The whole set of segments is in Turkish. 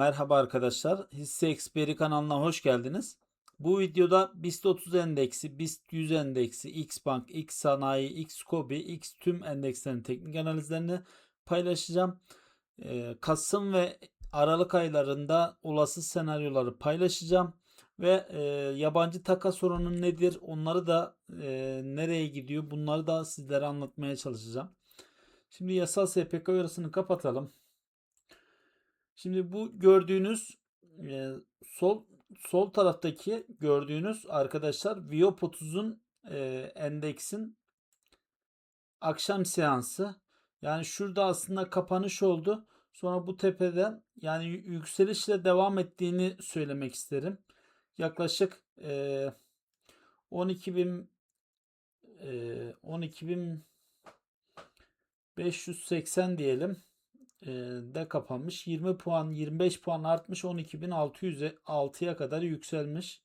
Merhaba arkadaşlar. Hisse Eksperi kanalına hoş geldiniz. Bu videoda BIST 30 endeksi, BIST 100 endeksi, Xbank, X Sanayi, X Kobi, X tüm endekslerin teknik analizlerini paylaşacağım. Ee, Kasım ve Aralık aylarında olası senaryoları paylaşacağım. Ve e, yabancı takas oranı nedir? Onları da e, nereye gidiyor? Bunları da sizlere anlatmaya çalışacağım. Şimdi yasal SPK arasını kapatalım. Şimdi bu gördüğünüz e, sol sol taraftaki gördüğünüz arkadaşlar Viop 30'un e, endeksin akşam seansı. Yani şurada aslında kapanış oldu. Sonra bu tepeden yani yü- yükselişle devam ettiğini söylemek isterim. Yaklaşık e, 12.000 e, 12.580 diyelim e, de kapanmış. 20 puan 25 puan artmış 12.600'e 6'ya kadar yükselmiş.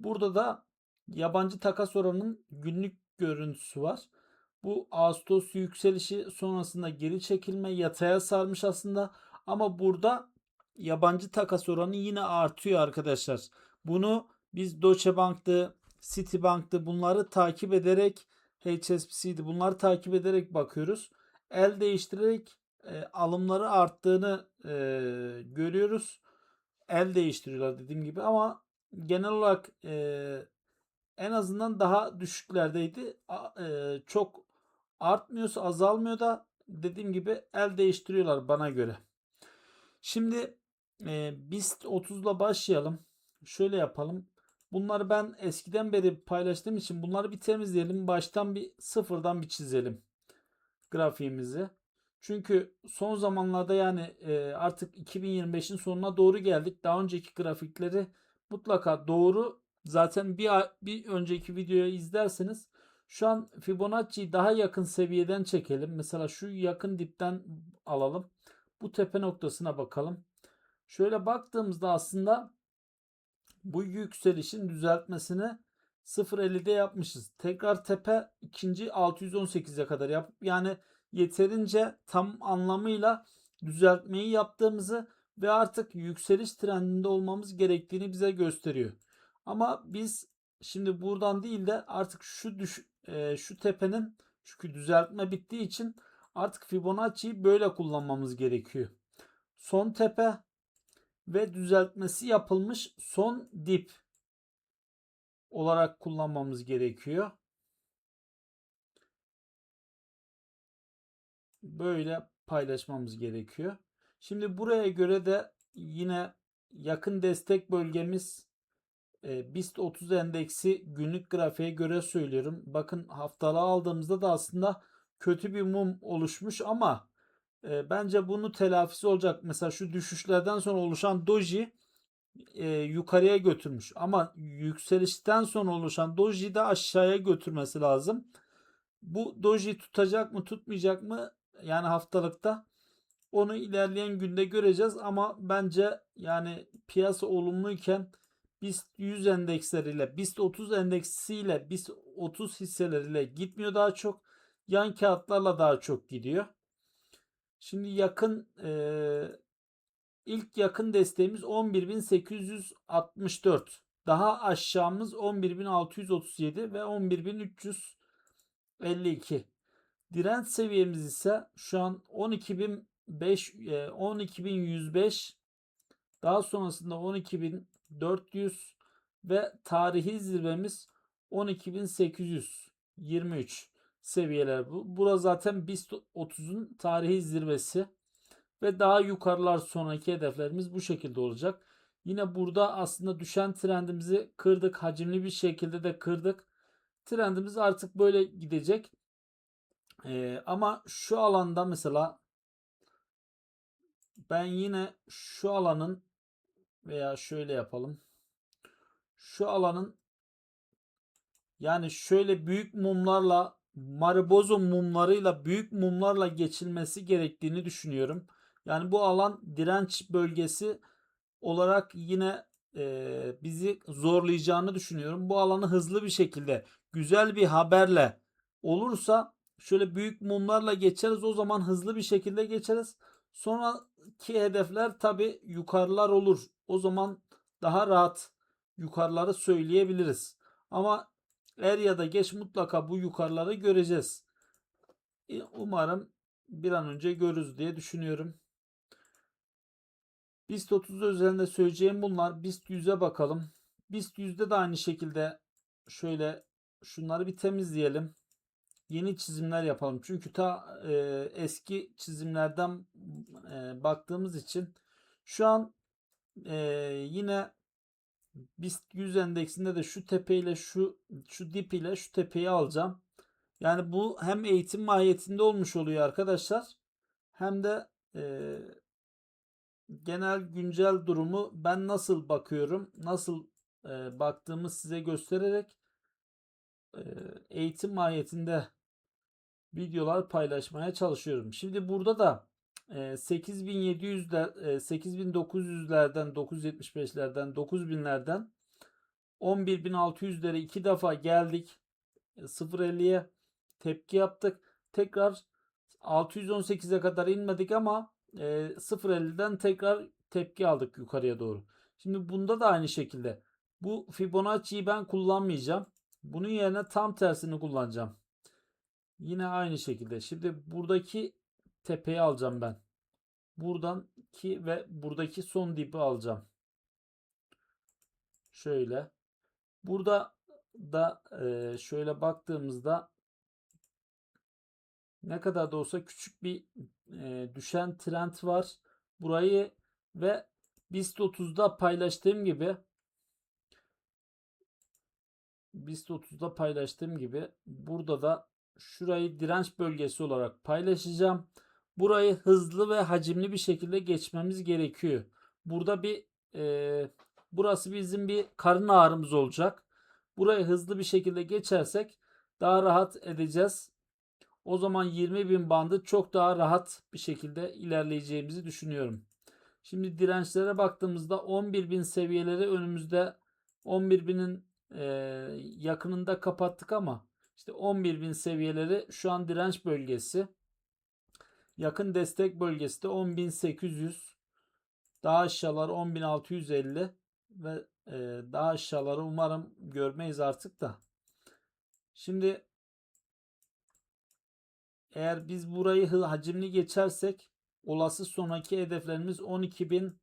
Burada da yabancı takas oranının günlük görüntüsü var. Bu Ağustos yükselişi sonrasında geri çekilme yataya sarmış aslında ama burada yabancı takas oranı yine artıyor arkadaşlar. Bunu biz Deutsche Bank'tı, Citibank'tı bunları takip ederek HSBC'di bunları takip ederek bakıyoruz. El değiştirerek e, alımları arttığını e, görüyoruz. El değiştiriyorlar dediğim gibi ama genel olarak e, en azından daha düşüklerdeydi. A- e, çok artmıyorsa azalmıyor da dediğim gibi el değiştiriyorlar bana göre. Şimdi e, BIST 30'la başlayalım. Şöyle yapalım. Bunları ben eskiden beri paylaştığım için bunları bir temizleyelim. Baştan bir sıfırdan bir çizelim grafiğimizi. Çünkü son zamanlarda yani e, artık 2025'in sonuna doğru geldik. Daha önceki grafikleri mutlaka doğru. Zaten bir bir önceki videoyu izlerseniz şu an Fibonacci'yi daha yakın seviyeden çekelim. Mesela şu yakın dipten alalım. Bu tepe noktasına bakalım. Şöyle baktığımızda aslında bu yükselişin düzeltmesini 0.50'de yapmışız. Tekrar tepe ikinci 618'e kadar yap. Yani yeterince tam anlamıyla düzeltmeyi yaptığımızı ve artık yükseliş trendinde olmamız gerektiğini bize gösteriyor. Ama biz şimdi buradan değil de artık şu düş e, şu tepenin çünkü düzeltme bittiği için artık Fibonacci'yi böyle kullanmamız gerekiyor. Son tepe ve düzeltmesi yapılmış son dip olarak kullanmamız gerekiyor. Böyle paylaşmamız gerekiyor. Şimdi buraya göre de yine yakın destek bölgemiz e, BIST 30 endeksi günlük grafiğe göre söylüyorum. Bakın haftalığı aldığımızda da aslında kötü bir mum oluşmuş ama e, bence bunu telafisi olacak. Mesela şu düşüşlerden sonra oluşan doji e, yukarıya götürmüş. Ama yükselişten sonra oluşan doji de aşağıya götürmesi lazım. Bu doji tutacak mı tutmayacak mı yani haftalıkta onu ilerleyen günde göreceğiz ama bence yani piyasa olumluyken BIST 100 endeksleriyle BIST 30 endeksiyle BIST 30 hisseleriyle gitmiyor daha çok yan kağıtlarla daha çok gidiyor. Şimdi yakın eee İlk yakın desteğimiz 11.864. Daha aşağımız 11.637 ve 11.352. Direnç seviyemiz ise şu an 12.005 e, 12.105 daha sonrasında 12.400 ve tarihi zirvemiz 12.823 seviyeler bu. Bura zaten BIST 30'un tarihi zirvesi ve daha yukarılar sonraki hedeflerimiz bu şekilde olacak. Yine burada aslında düşen trendimizi kırdık. Hacimli bir şekilde de kırdık. Trendimiz artık böyle gidecek. Ee, ama şu alanda mesela ben yine şu alanın veya şöyle yapalım. Şu alanın yani şöyle büyük mumlarla Maribozo mumlarıyla büyük mumlarla geçilmesi gerektiğini düşünüyorum. Yani bu alan direnç bölgesi olarak yine e, bizi zorlayacağını düşünüyorum. Bu alanı hızlı bir şekilde güzel bir haberle olursa şöyle büyük mumlarla geçeriz. O zaman hızlı bir şekilde geçeriz. Sonraki hedefler tabi yukarılar olur. O zaman daha rahat yukarıları söyleyebiliriz. Ama er ya da geç mutlaka bu yukarıları göreceğiz. E, Umarım bir an önce görürüz diye düşünüyorum. BIST 30 özelinde söyleyeceğim bunlar. BIST 100'e bakalım. BIST 100'de de aynı şekilde şöyle şunları bir temizleyelim. Yeni çizimler yapalım. Çünkü ta e, eski çizimlerden e, baktığımız için şu an e, yine BIST 100 endeksinde de şu tepe ile şu şu dip ile şu tepeyi alacağım. Yani bu hem eğitim mahiyetinde olmuş oluyor arkadaşlar. Hem de e, genel güncel durumu ben nasıl bakıyorum, nasıl e, baktığımı size göstererek eğitim mahiyetinde videolar paylaşmaya çalışıyorum. Şimdi burada da e, 8700'ler, e, 8900'lerden, 975'lerden, 9000'lerden 11600'lere iki defa geldik. E, 0.50'ye tepki yaptık. Tekrar 618'e kadar inmedik ama e, 0.50'den tekrar tepki aldık yukarıya doğru. Şimdi bunda da aynı şekilde. Bu Fibonacci'yi ben kullanmayacağım. Bunun yerine tam tersini kullanacağım. Yine aynı şekilde. Şimdi buradaki tepeyi alacağım ben. Buradan ki ve buradaki son dibi alacağım. Şöyle. Burada da e, şöyle baktığımızda ne kadar da olsa küçük bir e, düşen trend var. Burayı ve BIST 30'da paylaştığım gibi BIST 30'da paylaştığım gibi burada da şurayı direnç bölgesi olarak paylaşacağım. Burayı hızlı ve hacimli bir şekilde geçmemiz gerekiyor. Burada bir e, burası bizim bir karın ağrımız olacak. Burayı hızlı bir şekilde geçersek daha rahat edeceğiz. O zaman 20.000 bandı çok daha rahat bir şekilde ilerleyeceğimizi düşünüyorum. Şimdi dirençlere baktığımızda 11.000 seviyeleri önümüzde 11.000'in e, yakınında kapattık ama işte 11.000 seviyeleri şu an direnç bölgesi. Yakın destek bölgesi de 10.800. Daha aşağılar 10.650 ve e, daha aşağıları umarım görmeyiz artık da. Şimdi eğer biz burayı hacimli geçersek olası sonraki hedeflerimiz 12.580,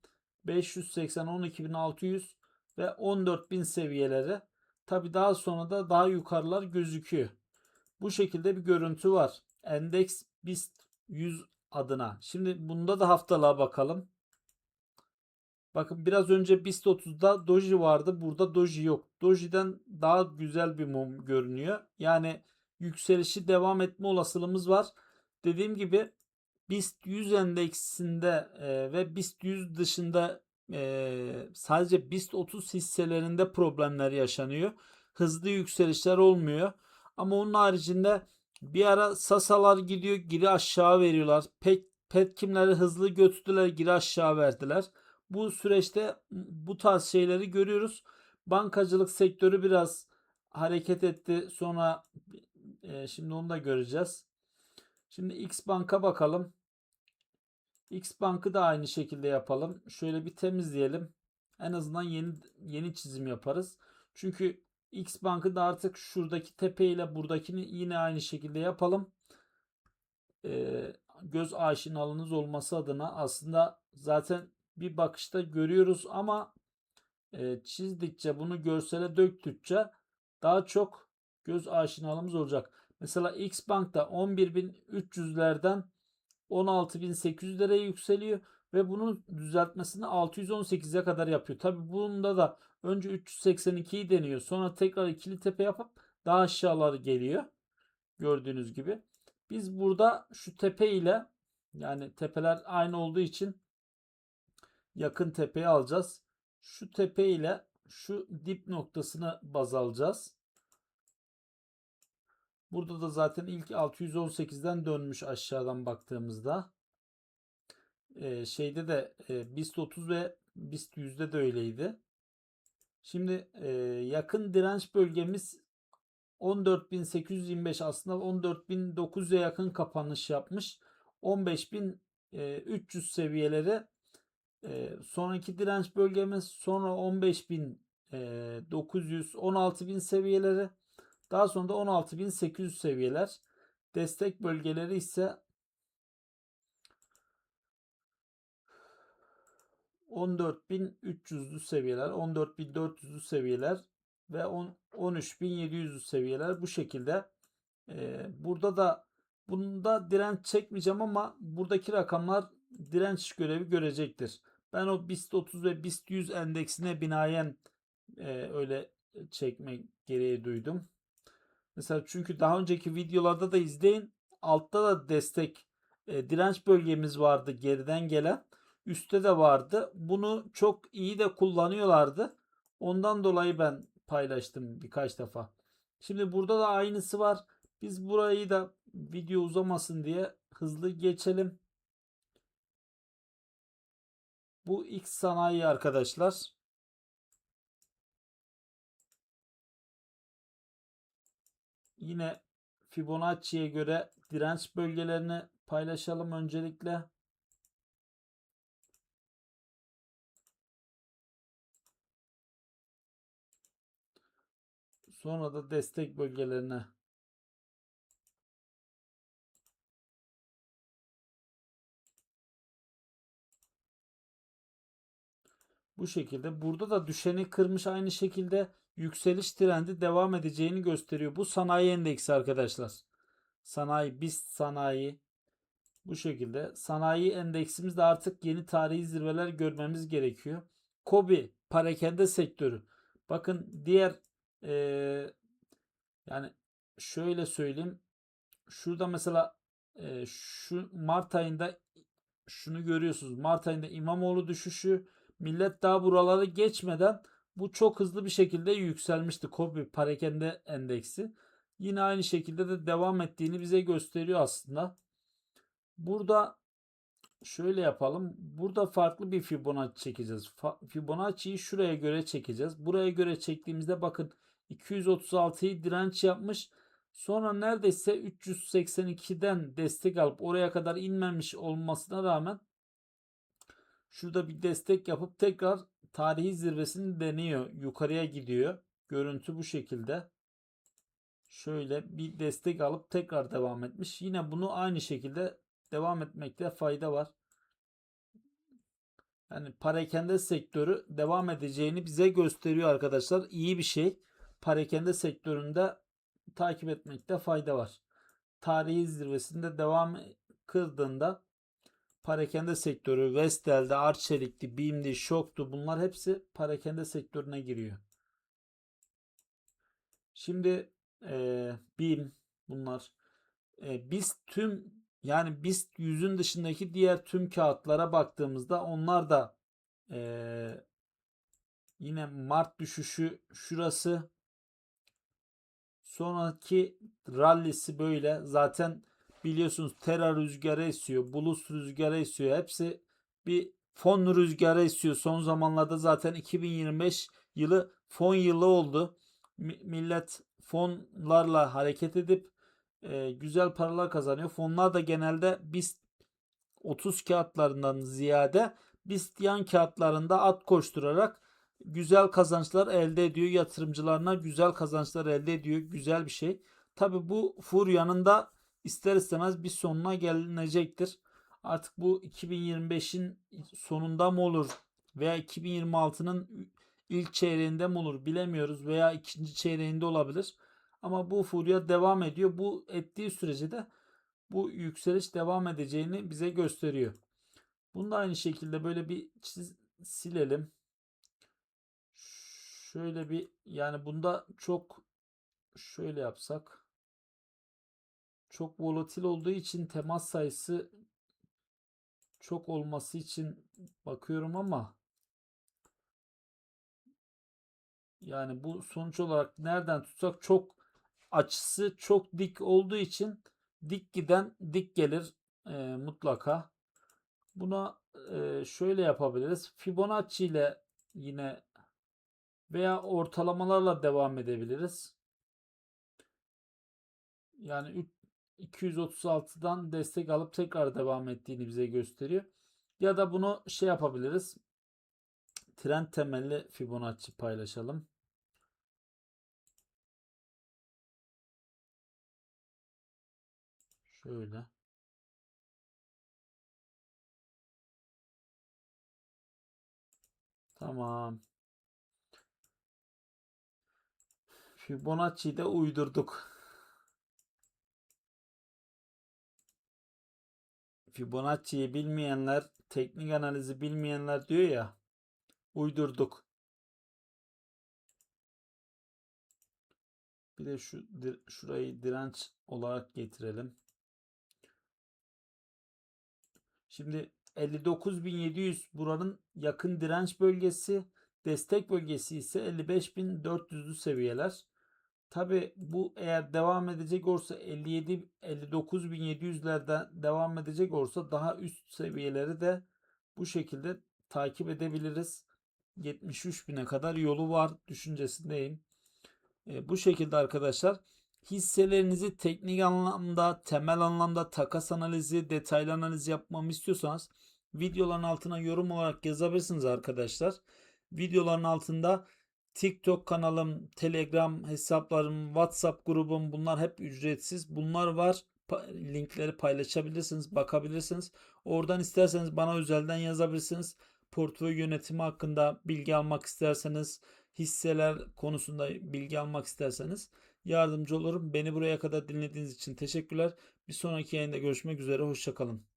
12.600 ve 14.000 seviyeleri. Tabi daha sonra da daha yukarılar gözüküyor. Bu şekilde bir görüntü var. Endeks BIST 100 adına. Şimdi bunda da haftalığa bakalım. Bakın biraz önce BIST 30'da Doji vardı. Burada Doji yok. Doji'den daha güzel bir mum görünüyor. Yani yükselişi devam etme olasılığımız var. Dediğim gibi BIST 100 endeksinde e, ve BIST 100 dışında e, sadece BIST 30 hisselerinde problemler yaşanıyor. Hızlı yükselişler olmuyor. Ama onun haricinde bir ara Sasalar gidiyor geri aşağı veriyorlar. Pek Petkimleri hızlı götürdüler geri aşağı verdiler. Bu süreçte bu tarz şeyleri görüyoruz. Bankacılık sektörü biraz hareket etti. Sonra e, şimdi onu da göreceğiz. Şimdi X Bank'a bakalım. X Bank'ı da aynı şekilde yapalım. Şöyle bir temizleyelim. En azından yeni yeni çizim yaparız. Çünkü X Bank'ı da artık şuradaki tepe ile buradakini yine aynı şekilde yapalım. Ee, göz aşinalığınız olması adına aslında zaten bir bakışta görüyoruz ama e, çizdikçe bunu görsele döktükçe daha çok göz aşinalığımız olacak. Mesela X Bank'ta 11.300'lerden 16.800'lere yükseliyor ve bunun düzeltmesini 618'e kadar yapıyor. Tabi bunda da önce 382'yi deniyor. Sonra tekrar ikili tepe yapıp daha aşağıları geliyor. Gördüğünüz gibi. Biz burada şu tepe ile yani tepeler aynı olduğu için yakın tepeyi alacağız. Şu tepe ile şu dip noktasını baz alacağız. Burada da zaten ilk 618'den dönmüş aşağıdan baktığımızda. Ee, şeyde de e, BIST 30 ve BIST 100'de de öyleydi. Şimdi e, yakın direnç bölgemiz 14.825 aslında 14.900'e yakın kapanış yapmış. 15.000 e, 300 seviyeleri e, sonraki direnç bölgemiz sonra 15.900 16.000 seviyeleri daha sonra da 16.800 seviyeler destek bölgeleri ise 14.300'lü seviyeler, 14.400'lü seviyeler ve 10 13.700'lü seviyeler bu şekilde. Ee, burada da bunda direnç çekmeyeceğim ama buradaki rakamlar direnç görevi görecektir. Ben o BIST 30 ve BIST 100 endeksine binaen e, öyle çekme gereği duydum. Mesela çünkü daha önceki videolarda da izleyin. Altta da destek e, direnç bölgemiz vardı geriden gelen. Üstte de vardı. Bunu çok iyi de kullanıyorlardı. Ondan dolayı ben paylaştım birkaç defa. Şimdi burada da aynısı var. Biz burayı da video uzamasın diye hızlı geçelim. Bu X sanayi arkadaşlar. Yine Fibonacci'ye göre direnç bölgelerini paylaşalım öncelikle. Sonra da destek bölgelerine Bu şekilde. Burada da düşeni kırmış aynı şekilde yükseliş trendi devam edeceğini gösteriyor. Bu sanayi endeksi arkadaşlar. Sanayi, BIST sanayi. Bu şekilde. Sanayi endeksimizde artık yeni tarihi zirveler görmemiz gerekiyor. Kobi, parakende sektörü. Bakın diğer ee, yani şöyle söyleyeyim. Şurada mesela e, şu Mart ayında şunu görüyorsunuz. Mart ayında İmamoğlu düşüşü millet daha buraları geçmeden bu çok hızlı bir şekilde yükselmişti. Kobi parakende endeksi. Yine aynı şekilde de devam ettiğini bize gösteriyor aslında. Burada şöyle yapalım. Burada farklı bir Fibonacci çekeceğiz. Fibonacci'yi şuraya göre çekeceğiz. Buraya göre çektiğimizde bakın 236'yı direnç yapmış. Sonra neredeyse 382'den destek alıp oraya kadar inmemiş olmasına rağmen şurada bir destek yapıp tekrar tarihi zirvesini deniyor. Yukarıya gidiyor. Görüntü bu şekilde. Şöyle bir destek alıp tekrar devam etmiş. Yine bunu aynı şekilde devam etmekte fayda var. Yani parakende sektörü devam edeceğini bize gösteriyor arkadaşlar. İyi bir şey. Parakende sektöründe takip etmekte fayda var. Tarihi zirvesinde devam kırdığında parakende sektörü Vestel'de, Arçelik'ti, BİM'di, Şok'tu bunlar hepsi parakende sektörüne giriyor. Şimdi e, BİM bunlar. E, biz tüm yani BIST yüzün dışındaki diğer tüm kağıtlara baktığımızda onlar da e, yine Mart düşüşü şurası sonraki rallisi böyle zaten biliyorsunuz Terra rüzgarı esiyor Bulus rüzgarı esiyor hepsi bir fon rüzgarı esiyor son zamanlarda zaten 2025 yılı fon yılı oldu millet fonlarla hareket edip e, güzel paralar kazanıyor. Fonlar da genelde BIST 30 kağıtlarından ziyade BIST yan kağıtlarında at koşturarak güzel kazançlar elde ediyor. Yatırımcılarına güzel kazançlar elde ediyor. Güzel bir şey. Tabi bu furyanın da ister istemez bir sonuna gelinecektir. Artık bu 2025'in sonunda mı olur veya 2026'nın ilk çeyreğinde mi olur bilemiyoruz veya ikinci çeyreğinde olabilir. Ama bu furya devam ediyor. Bu ettiği sürece de bu yükseliş devam edeceğini bize gösteriyor. Bunu da aynı şekilde böyle bir çiz, silelim. Şöyle bir yani bunda çok şöyle yapsak çok volatil olduğu için temas sayısı çok olması için bakıyorum ama yani bu sonuç olarak nereden tutsak çok açısı çok dik olduğu için dik giden dik gelir e, mutlaka. Buna e, şöyle yapabiliriz. Fibonacci ile yine veya ortalamalarla devam edebiliriz. Yani 236'dan destek alıp tekrar devam ettiğini bize gösteriyor. Ya da bunu şey yapabiliriz. Trend temelli Fibonacci paylaşalım. Şöyle. Tamam. Fibonacci'yi de uydurduk. Fibonacci'yi bilmeyenler, teknik analizi bilmeyenler diyor ya. Uydurduk. Bir de şu şurayı direnç olarak getirelim. Şimdi 59.700 buranın yakın direnç bölgesi, destek bölgesi ise 55.400'lü seviyeler. Tabi bu eğer devam edecek olursa 57 59.700'lerden devam edecek olursa daha üst seviyeleri de bu şekilde takip edebiliriz. 73.000'e kadar yolu var düşüncesindeyim. E, bu şekilde arkadaşlar hisselerinizi teknik anlamda, temel anlamda takas analizi, detaylı analiz yapmamı istiyorsanız videoların altına yorum olarak yazabilirsiniz arkadaşlar. Videoların altında TikTok kanalım, Telegram hesaplarım, WhatsApp grubum bunlar hep ücretsiz. Bunlar var. Linkleri paylaşabilirsiniz, bakabilirsiniz. Oradan isterseniz bana özelden yazabilirsiniz. Portföy yönetimi hakkında bilgi almak isterseniz, hisseler konusunda bilgi almak isterseniz yardımcı olurum. Beni buraya kadar dinlediğiniz için teşekkürler. Bir sonraki yayında görüşmek üzere. Hoşçakalın.